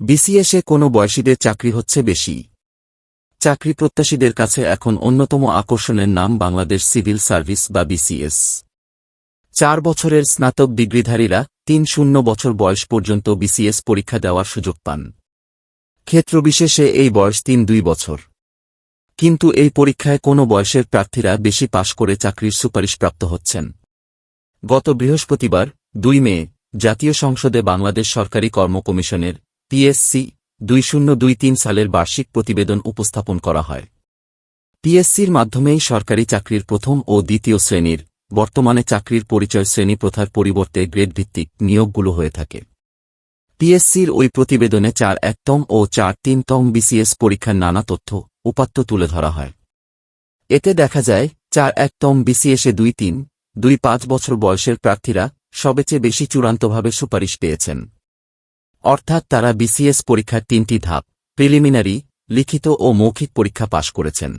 বিসিএসে কোনো বয়সীদের চাকরি হচ্ছে বেশি। চাকরি প্রত্যাশীদের কাছে এখন অন্যতম আকর্ষণের নাম বাংলাদেশ সিভিল সার্ভিস বা বিসিএস। চার বছরের স্নাতক ডিগ্রিধারীরা তিন শূন্য বছর বয়স পর্যন্ত বিসিএস পরীক্ষা দেওয়ার সুযোগ পান। ক্ষেত্রবিশেষে এই বয়স তিন দুই বছর। কিন্তু এই পরীক্ষায় কোনো বয়সের প্রার্থীরা বেশি পাশ করে চাকরির সুপারিশপ্রাপ্ত হচ্ছেন। গত বৃহস্পতিবার, দুই মে, জাতীয় সংসদে বাংলাদেশ সরকারি কর্ম কমিশনের পিএসসি দুই শূন্য দুই তিন সালের বার্ষিক প্রতিবেদন উপস্থাপন করা হয়। পিএসসির মাধ্যমেই সরকারি চাকরির প্রথম ও দ্বিতীয় শ্রেণির, বর্তমানে চাকরির পরিচয় শ্রেণি প্রথার পরিবর্তে গ্রেড ভিত্তিক নিয়োগগুলো হয়ে থাকে। পিএসসির ওই প্রতিবেদনে চার একতম ও চার তিনতম বিসিএস পরীক্ষার নানা তথ্য, উপাত্ত তুলে ধরা হয়। এতে দেখা যায়, চার একতম বিসিএসে দুই তিন, দুই পাঁচ বছর বয়সের প্রার্থীরা সবেচেয়ে বেশি চূড়ান্তভাবে সুপারিশ পেয়েছেন। অর্থাৎ তারা বিসিএস পরীক্ষার তিনটি ধাপ, প্রিলিমিনারি, লিখিত ও মৌখিক পরীক্ষা পাশ করেছেন।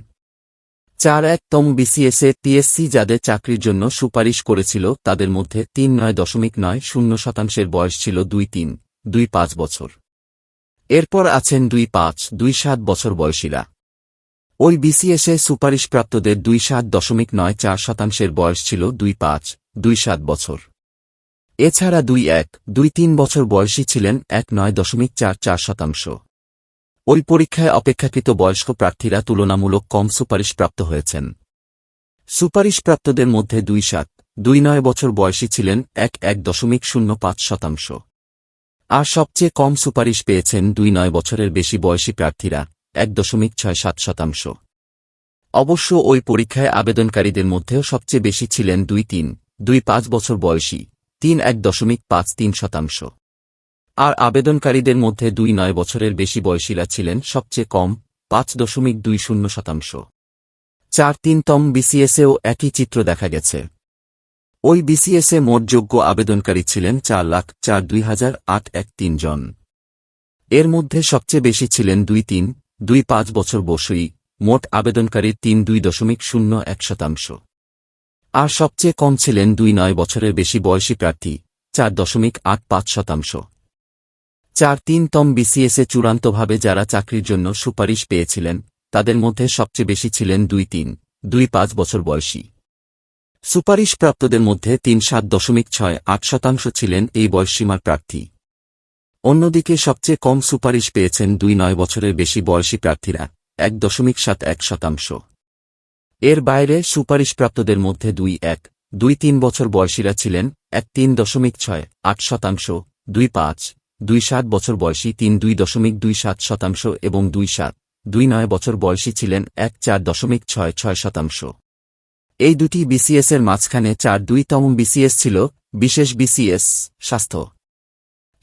চার একতম বিসিএসএ টিএসসি যাদের চাকরির জন্য সুপারিশ করেছিল, তাদের মধ্যে তিন নয় দশমিক নয় শূন্য শতাংশের বয়স ছিল দুই তিন, দুই পাঁচ বছর। এরপর আছেন দুই পাঁচ, দুই সাত বছর বয়সীরা। ওই বিসিএসএ সুপারিশপ্রাপ্তদের দুই সাত দশমিক নয় চার শতাংশের বয়স ছিল দুই পাঁচ, দুই সাত বছর। এছাড়া দুই এক, দুই তিন বছর বয়সী ছিলেন এক নয় দশমিক চার চার শতাংশ। ওই পরীক্ষায় অপেক্ষাকৃত বয়স্ক প্রার্থীরা তুলনামূলক কম সুপারিশপ্রাপ্ত হয়েছেন। সুপারিশপ্রাপ্তদের মধ্যে দুই সাত, দুই নয় বছর বয়সী ছিলেন এক এক দশমিক শূন্য পাঁচ শতাংশ। আর সবচেয়ে কম সুপারিশ পেয়েছেন দুই নয় বছরের বেশি বয়সী প্রার্থীরা, এক দশমিক ছয় সাত শতাংশ। অবশ্য ওই পরীক্ষায় আবেদনকারীদের মধ্যেও সবচেয়ে বেশি ছিলেন দুই তিন, দুই পাঁচ বছর বয়সী তিন এক দশমিক পাঁচ তিন শতাংশ। আর আবেদনকারীদের মধ্যে দুই নয় বছরের বেশি বয়সীরা ছিলেন সবচেয়ে কম, পাঁচ দশমিক দুই শূন্য শতাংশ। চার তিনতম বিসিএসেও একই চিত্র দেখা গেছে। ওই বিসিএসে মোট যোগ্য আবেদনকারী ছিলেন চার লাখ চার দুই হাজার আট এক তিন জন। এর মধ্যে সবচেয়ে বেশি ছিলেন দুই তিন, দুই পাঁচ বছর বসই, মোট আবেদনকারীর তিন দুই দশমিক শূন্য এক শতাংশ। আর সবচেয়ে কম ছিলেন দুই নয় বছরের বেশি বয়সী প্রার্থী, চার দশমিক আট পাঁচ শতাংশ। চার তিনতম বিসিএসে চূড়ান্তভাবে যারা চাকরির জন্য সুপারিশ পেয়েছিলেন, তাদের মধ্যে সবচেয়ে বেশি ছিলেন দুই তিন, দুই পাঁচ বছর বয়সী। সুপারিশপ্রাপ্তদের মধ্যে তিন সাত দশমিক ছয় আট শতাংশ ছিলেন এই বয়সসীমার প্রার্থী। অন্যদিকে সবচেয়ে কম সুপারিশ পেয়েছেন দুই নয় বছরের বেশি বয়সী প্রার্থীরা, এক দশমিক সাত এক শতাংশ। এর বাইরে সুপারিশপ্রাপ্তদের মধ্যে দুই এক, দুই তিন বছর বয়সীরা ছিলেন, এক তিন দশমিক ছয় আট শতাংশ, দুই পাঁচ, দুই সাত বছর বয়সী তিন দুই দশমিক দুই সাত শতাংশ এবং দুই সাত, দুই নয় বছর বয়সী ছিলেন, এক চার দশমিক ছয় ছয় শতাংশ। এই দুটি বিসিএসের মাঝখানে চার দুইতম বিসিএস ছিল, বিশেষ বিসিএস স্বাস্থ্য।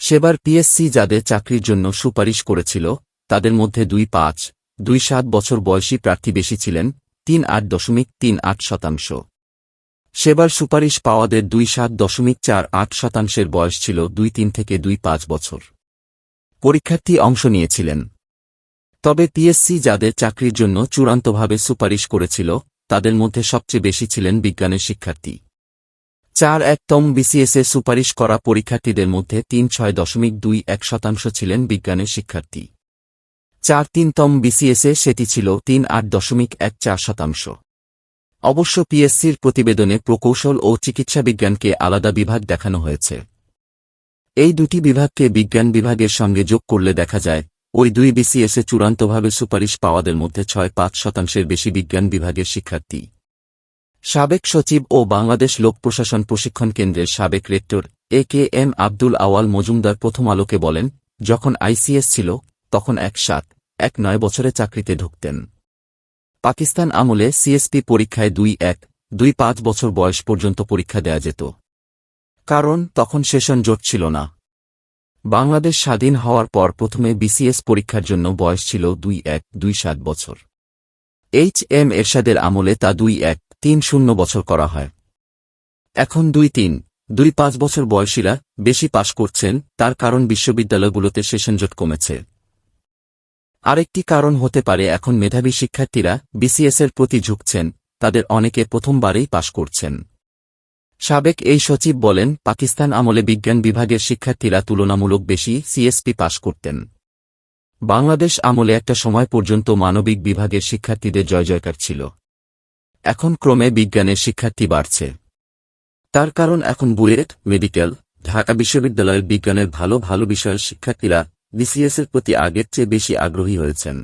সেবার পিএসসি যাদের চাকরির জন্য সুপারিশ করেছিল, তাদের মধ্যে দুই পাঁচ, দুই সাত বছর বয়সী প্রার্থী বেশি ছিলেন তিন আট দশমিক তিন আট শতাংশ। সেবার সুপারিশ পাওয়াদের দুই সাত দশমিক চার আট শতাংশের বয়স ছিল দুই তিন থেকে দুই পাঁচ বছর। পরীক্ষার্থী অংশ নিয়েছিলেন। তবে পিএসসি যাদের চাকরির জন্য চূড়ান্তভাবে সুপারিশ করেছিল, তাদের মধ্যে সবচেয়ে বেশি ছিলেন বিজ্ঞানের শিক্ষার্থী। চার একতম বিসিএসএ সুপারিশ করা পরীক্ষার্থীদের মধ্যে তিন ছয় দশমিক দুই এক শতাংশ ছিলেন বিজ্ঞানের শিক্ষার্থী। চার তিনতম বিসিএসে সেটি ছিল তিন আট দশমিক এক চার শতাংশ। অবশ্য পিএসসির প্রতিবেদনে প্রকৌশল ও চিকিৎসাবিজ্ঞানকে আলাদা বিভাগ দেখানো হয়েছে। এই দুটি বিভাগকে বিজ্ঞান বিভাগের সঙ্গে যোগ করলে দেখা যায়, ওই দুই বিসিএসে চূড়ান্তভাবে সুপারিশ পাওয়াদের মধ্যে ছয় পাঁচ শতাংশের বেশি বিজ্ঞান বিভাগের শিক্ষার্থী। সাবেক সচিব ও বাংলাদেশ লোক প্রশাসন প্রশিক্ষণ কেন্দ্রের সাবেক rector A K M Abdul Awal Majumdar প্রথম আলোকে বলেন, যখন আইসিএস ছিল, তখন এক সাত। এক নয় বছরে চাকরিতে ঢুকতেন। পাকিস্তান আমলে সিএসপি পরীক্ষায় দুই এক, দুই পাঁচ বছর বয়স পর্যন্ত পরীক্ষা দেয়া যেত। কারণ তখন সেশন জোট ছিল না। বাংলাদেশ স্বাধীন হওয়ার পর প্রথমে বিসিএস পরীক্ষার জন্য বয়স ছিল দুই এক, দুই সাত বছর। এইচ এম এরশাদের আমলে তা দুই এক, তিন শূন্য বছর করা হয়। এখন দুই তিন, দুই পাঁচ বছর বয়সীরা বেশি পাশ করছেন, তার কারণ বিশ্ববিদ্যালয়গুলোতে সেশনজট কমেছে। আরেকটি কারণ হতে পারে এখন মেধাবী শিক্ষার্থীরা বিসিএসের প্রতি ঝুঁকছেন, তাদের অনেকে প্রথমবারেই পাশ করছেন। সাবেক এই সচিব বলেন, পাকিস্তান আমলে বিজ্ঞান বিভাগের শিক্ষার্থীরা তুলনামূলক বেশি সিএসপি পাশ করতেন। বাংলাদেশ আমলে একটা সময় পর্যন্ত মানবিক বিভাগের শিক্ষার্থীদের জয় জয়কার ছিল। এখন ক্রমে বিজ্ঞানের শিক্ষার্থী বাড়ছে। তার কারণ এখন বুয়েট, মেডিকেল, ঢাকা বিশ্ববিদ্যালয়ের বিজ্ঞানের ভালো ভালো বিষয়ের শিক্ষার্থীরা বিসিএসের প্রতি আগের চেয়ে বেশি আগ্রহী হয়েছেন।